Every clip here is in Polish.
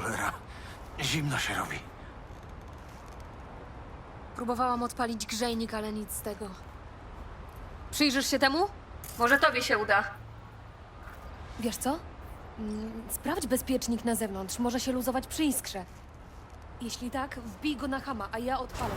Cholera. Zimno się robi. Próbowałam odpalić grzejnik, ale nic z tego. Przyjrzysz się temu? Może tobie się uda. Wiesz co? Mm, Sprawdź bezpiecznik na zewnątrz. Może się luzować przy iskrze. Jeśli tak, wbij go na hama, a ja odpalę.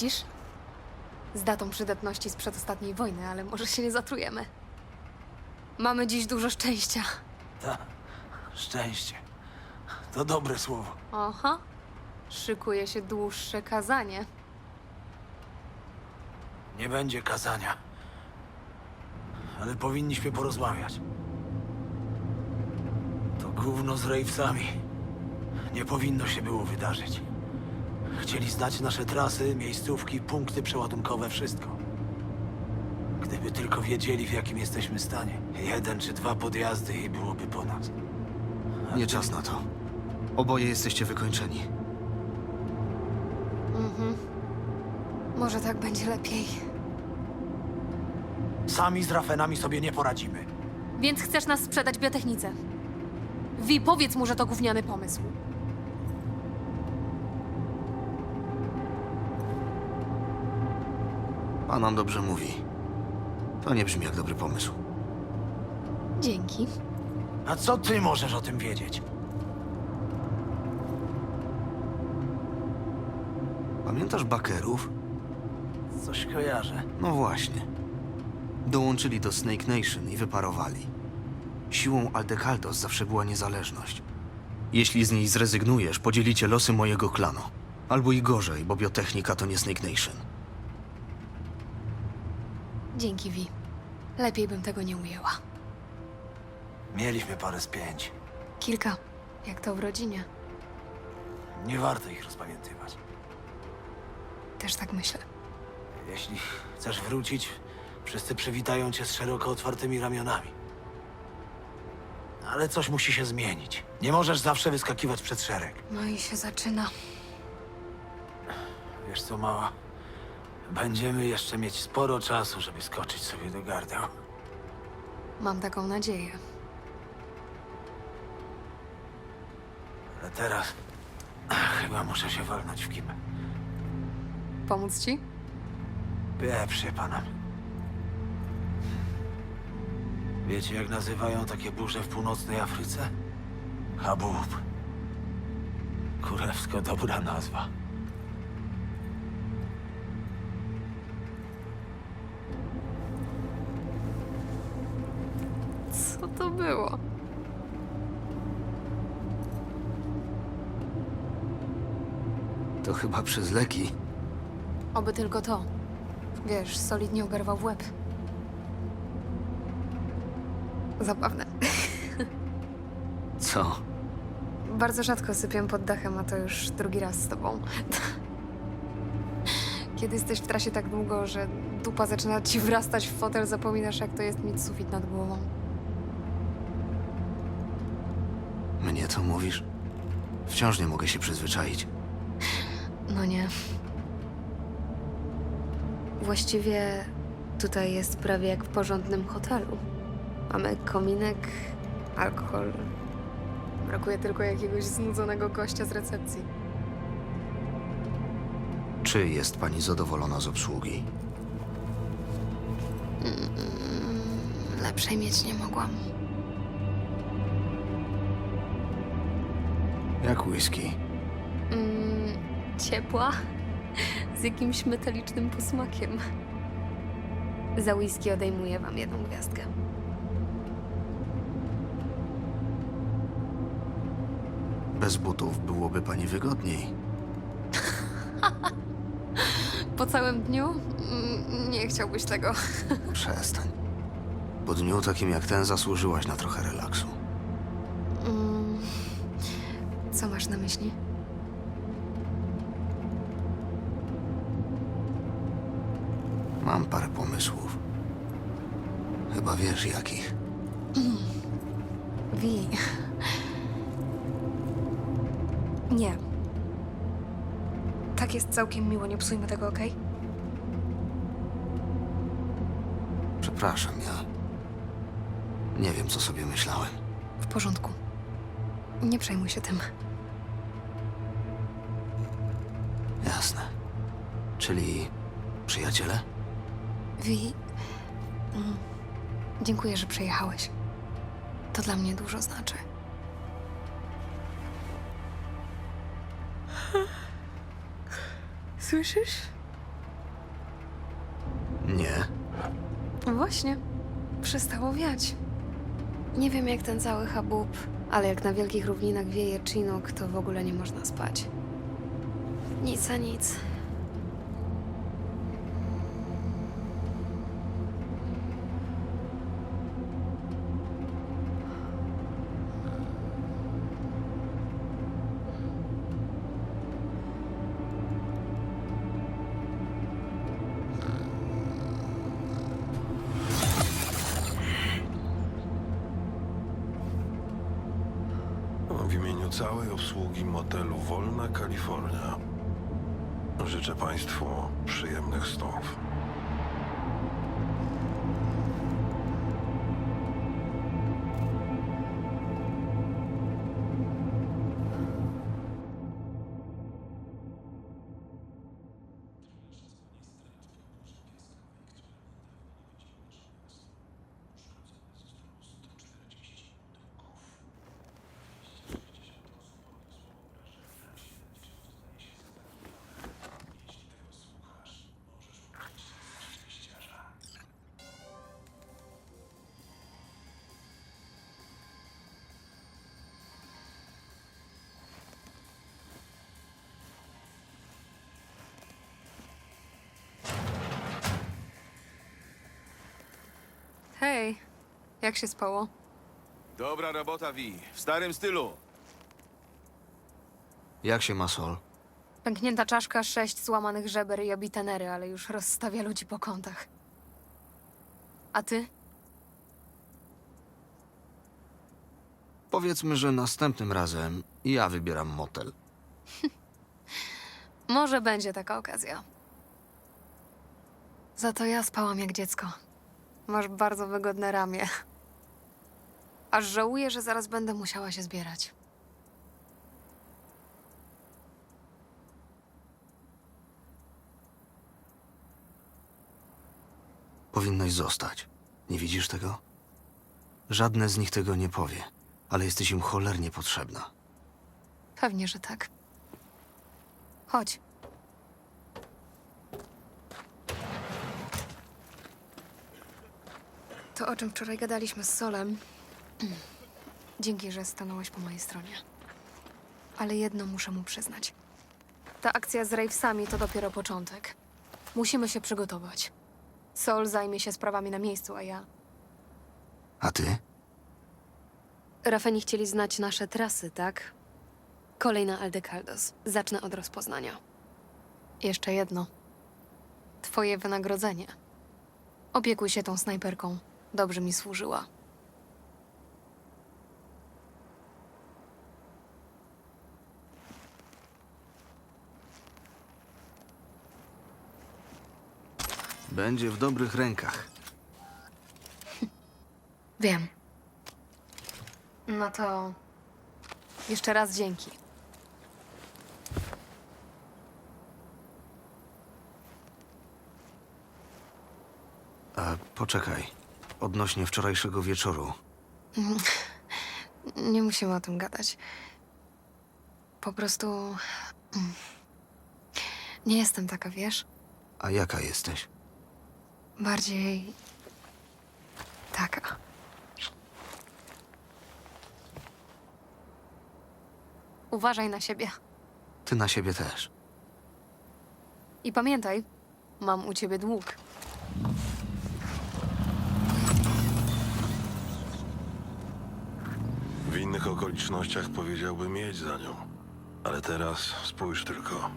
Widzisz? Z datą przydatności sprzed ostatniej wojny, ale może się nie zatrujemy. Mamy dziś dużo szczęścia. Ta. Szczęście. To dobre słowo. Aha. Szykuje się dłuższe kazanie. Nie będzie kazania. Ale powinniśmy porozmawiać. To gówno z Ravesami. Nie powinno się było wydarzyć. Chcieli znać nasze trasy, miejscówki, punkty przeładunkowe, wszystko. Gdyby tylko wiedzieli, w jakim jesteśmy stanie. Jeden czy dwa podjazdy i byłoby po nas. Nie czas na to. Oboje jesteście wykończeni. Może tak będzie lepiej. Sami z Rafenami sobie nie poradzimy. Więc chcesz nas sprzedać biotechnice? Wi, powiedz mu, że to gówniany pomysł. Pan nam dobrze mówi. To nie brzmi jak dobry pomysł. Dzięki. A co ty możesz o tym wiedzieć? Pamiętasz bakerów? Coś kojarzę. No właśnie. Dołączyli do Snake Nation i wyparowali. Siłą Aldekaldos zawsze była niezależność. Jeśli z niej zrezygnujesz, podzielicie losy mojego klanu. Albo i gorzej, bo biotechnika to nie Snake Nation. Dzięki, Wi. Lepiej bym tego nie ujęła. Mieliśmy parę spięć. Kilka. Jak to w rodzinie. Nie warto ich rozpamiętywać. Też tak myślę. Jeśli chcesz wrócić, wszyscy przywitają cię z szeroko otwartymi ramionami. Ale coś musi się zmienić. Nie możesz zawsze wyskakiwać przed szereg. No i się zaczyna. Wiesz co, mała? Będziemy jeszcze mieć sporo czasu, żeby skoczyć sobie do gardeł. Mam taką nadzieję. Ale teraz chyba muszę się walnąć w kimę. Pomóc ci? Pieprzy panem. Wiecie, jak nazywają takie burze w północnej Afryce? Habub. Kurewsko dobra nazwa. Było? To chyba przez leki. Oby tylko to. Wiesz, solidnie oberwał w łeb. Zabawne. Co? Bardzo rzadko sypię pod dachem, a to już drugi raz z tobą. Kiedy jesteś w trasie tak długo, że dupa zaczyna ci wrastać w fotel, zapominasz, jak to jest mieć sufit nad głową. To mówisz? Wciąż nie mogę się przyzwyczaić. No nie. Właściwie tutaj jest prawie jak w porządnym hotelu. Mamy kominek, alkohol. Brakuje tylko jakiegoś znudzonego gościa z recepcji. Czy jest pani zadowolona z obsługi? Lepszej mieć nie mogłam. Jak whisky? Mm, ciepła, z jakimś metalicznym posmakiem. Za whisky odejmuję wam jedną gwiazdkę. Bez butów byłoby pani wygodniej. Po całym dniu? Mm, Nie chciałbyś tego. Przestań. Po dniu takim jak ten zasłużyłaś na trochę relaksu. Mam parę pomysłów. Chyba wiesz jakich. Wi. Nie. Tak jest całkiem miło, nie psujmy tego, okej? Przepraszam, ja. Nie wiem, co sobie myślałem. W porządku. Nie przejmuj się tym. Jasne. Czyli przyjaciele? Wi. Mm, Dziękuję, że przyjechałeś. To dla mnie dużo znaczy. Słyszysz? Nie. Właśnie. Przestało wiać. Nie wiem jak ten cały habub, ale jak na wielkich równinach wieje Chinook, to w ogóle nie można spać. Nic a nic. Hej, jak się spało? Dobra robota, Vi. W starym stylu. Jak się ma Sol? Pęknięta czaszka, sześć złamanych żeber i obite nery, ale już rozstawia ludzi po kątach. A ty? Powiedzmy, że następnym razem ja wybieram motel. Może będzie taka okazja. Za to ja spałam jak dziecko. Masz bardzo wygodne ramię. Aż żałuję, że zaraz będę musiała się zbierać. Powinnaś zostać. Nie widzisz tego? Żadne z nich tego nie powie, ale jesteś im cholernie potrzebna. Pewnie, że tak. Chodź. To, o czym wczoraj gadaliśmy z Solem. Dzięki, że stanąłeś po mojej stronie. Ale jedno muszę mu przyznać. Ta akcja z Ravesami to dopiero początek. Musimy się przygotować. Sol zajmie się sprawami na miejscu, a ja A ty? Rafeni chcieli znać nasze trasy, tak? Kolejna Aldecaldos. Zacznę od rozpoznania. Jeszcze jedno. Twoje wynagrodzenie. Opiekuj się tą snajperką. Dobrze mi służyła. Będzie w dobrych rękach. Wiem. No to. Jeszcze raz dzięki. A poczekaj. Odnośnie wczorajszego wieczoru. Nie musimy o tym gadać. Po prostu. mm, Nie jestem taka, wiesz? A jaka jesteś? Bardziej. taka. Uważaj na siebie. Ty na siebie też. I pamiętaj, mam u ciebie dług. W innych okolicznościach powiedziałbym mieć za nią. Ale teraz spójrz tylko.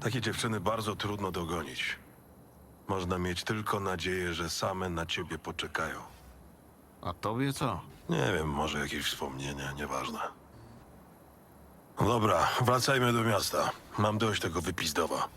Takie dziewczyny bardzo trudno dogonić. Można mieć tylko nadzieję, że same na ciebie poczekają. A tobie co? Nie wiem, może jakieś wspomnienia, nieważne. Dobra, wracajmy do miasta. Mam dość tego wypizdowa.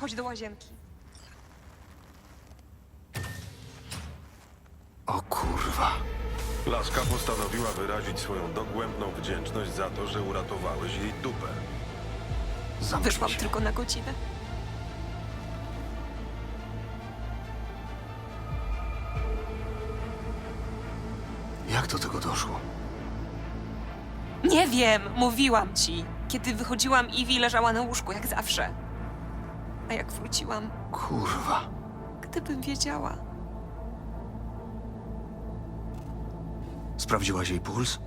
Chodź do łazienki. O kurwa. Laska postanowiła wyrazić swoją dogłębną wdzięczność za to, że uratowałeś jej dupę. Zamknij Wyszłam się. tylko na godzinę. Jak do tego doszło? Nie wiem, mówiłam ci. Kiedy wychodziłam, Iwi leżała na łóżku, jak zawsze. A jak wróciłam, Kurwa. gdybym wiedziała. Sprawdziłaś jej puls?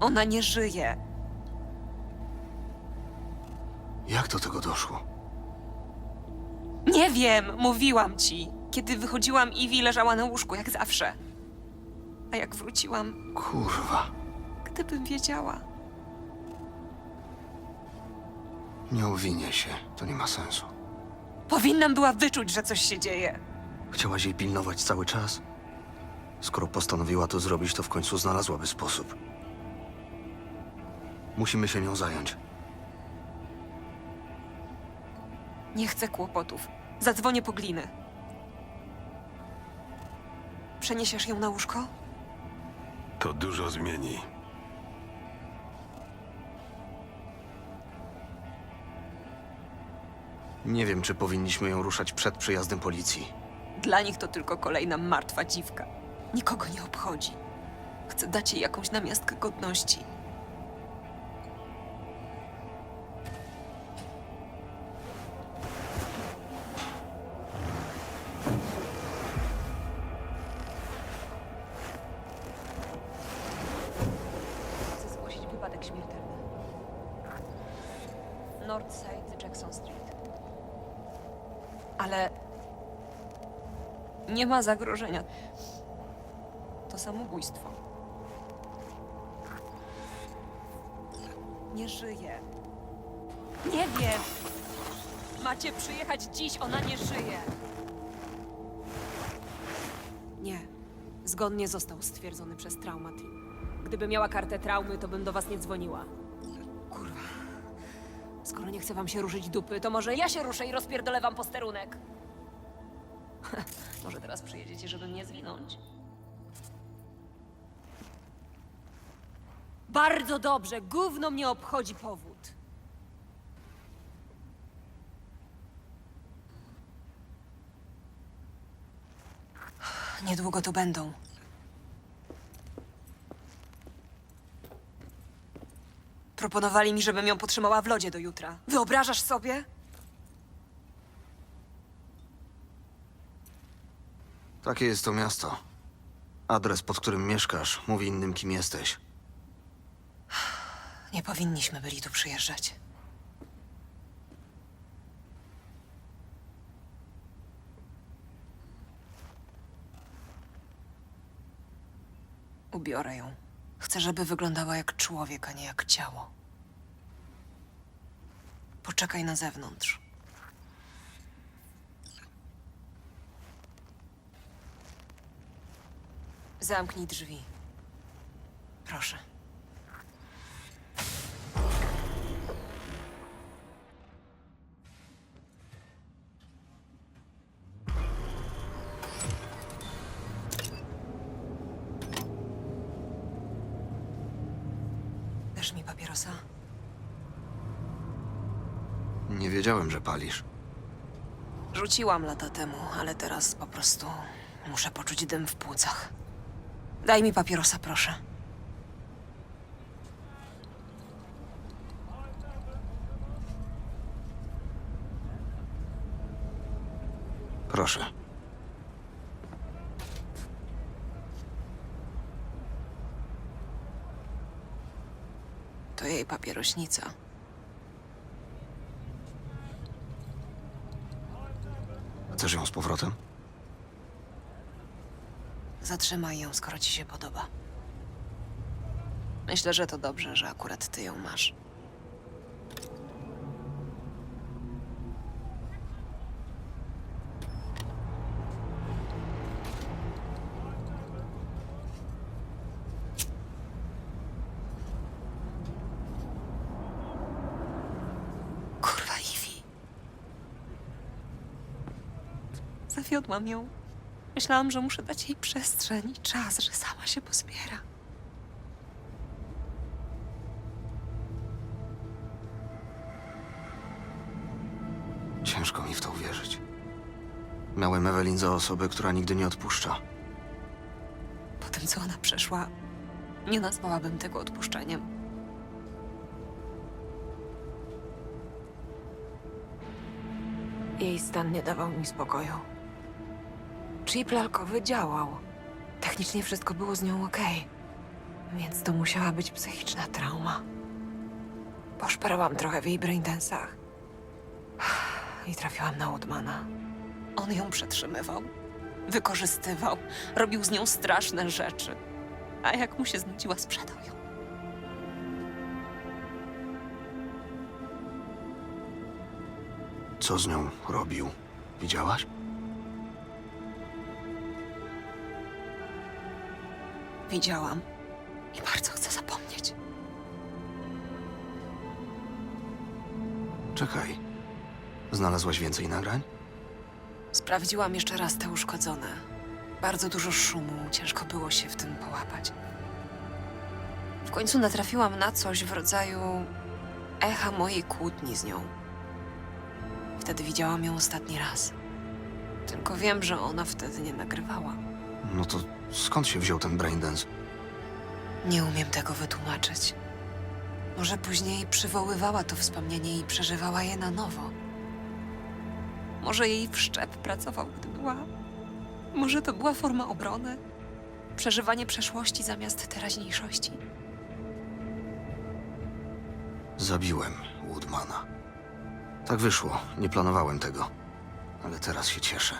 Ona nie żyje. Jak do tego doszło? Nie wiem, mówiłam ci. Kiedy wychodziłam, Iwi leżała na łóżku, jak zawsze. A jak wróciłam, Kurwa. gdybym wiedziała. Nie uwinie się. To nie ma sensu. Powinnam była wyczuć, że coś się dzieje. Chciałaś jej pilnować cały czas? Skoro postanowiła to zrobić, to w końcu znalazłaby sposób. Musimy się nią zająć. Nie chcę kłopotów. Zadzwonię po glinę. Przeniesiesz ją na łóżko? To dużo zmieni. Nie wiem, czy powinniśmy ją ruszać przed przyjazdem policji. Dla nich to tylko kolejna martwa dziwka. Nikogo nie obchodzi. Chcę dać jej jakąś namiastkę godności. Chcę zgłosić wypadek śmiertelny. Northside Jackson Street. Ale nie ma zagrożenia. To samobójstwo. Nie żyje. Nie wiem. Macie przyjechać dziś, ona nie żyje. Nie. Zgodnie został stwierdzony przez traumat. Gdyby miała kartę traumy, to bym do was nie dzwoniła. Skoro nie chce wam się ruszyć dupy, to może ja się ruszę i rozpierdolę wam posterunek. Może teraz przyjedziecie, żeby mnie zwinąć? Bardzo dobrze, gówno mnie obchodzi powód. Niedługo tu będą. Proponowali mi, żebym ją potrzymała w lodzie do jutra. Wyobrażasz sobie? Takie jest to miasto. Adres, pod którym mieszkasz, mówi innym, kim jesteś. Nie powinniśmy byli tu przyjeżdżać. Ubiorę ją. Chcę, żeby wyglądała jak człowiek, a nie jak ciało. Poczekaj na zewnątrz. Zamknij drzwi. Proszę. Dasz mi papierosa? Nie wiedziałem, że palisz. Rzuciłam lata temu, ale teraz po prostu muszę poczuć dym w płucach. Daj mi papierosa, proszę. Proszę. Papierośnica. Chcesz ją z powrotem? Zatrzymaj ją, skoro ci się podoba. Myślę, że to dobrze, że akurat ty ją masz. Kurwa, Iwi. Ją. Myślałam, że muszę dać jej przestrzeń i czas, że sama się pozbiera. Ciężko mi w to uwierzyć. Miałem Ewelin za osobę, która nigdy nie odpuszcza. Po tym, co ona przeszła, nie nazwałabym tego odpuszczeniem. Jej stan nie dawał mi spokoju. Chip lalkowy działał. Technicznie wszystko było z nią okej. Więc to musiała być psychiczna trauma. Poszperałam trochę w jej braindensach. I trafiłam na Woodmana. On ją przetrzymywał. Wykorzystywał. Robił z nią straszne rzeczy. A jak mu się znudziła, sprzedał ją. Co z nią robił? Widziałaś? Widziałam. I bardzo chcę zapomnieć. Czekaj. Znalazłaś więcej nagrań? Sprawdziłam jeszcze raz te uszkodzone. Bardzo dużo szumu, ciężko było się w tym połapać. W końcu natrafiłam na coś w rodzaju echa mojej kłótni z nią. Wtedy widziałam ją ostatni raz. Tylko wiem, że ona wtedy nie nagrywała. No to skąd się wziął ten braindance? Nie umiem tego wytłumaczyć. Może później przywoływała to wspomnienie i przeżywała je na nowo. Może jej wszczep pracował, gdy była. Może to była forma obrony? Przeżywanie przeszłości zamiast teraźniejszości. Zabiłem Woodmana. Tak wyszło. Nie planowałem tego. Ale teraz się cieszę.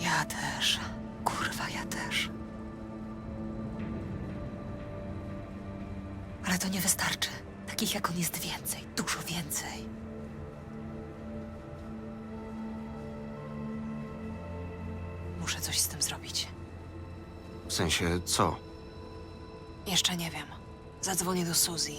Ja też. Kurwa, ja też. Ale to nie wystarczy. Takich jak on jest więcej, dużo więcej. Muszę coś z tym zrobić. W sensie, co? Jeszcze nie wiem. Zadzwonię do Suzy.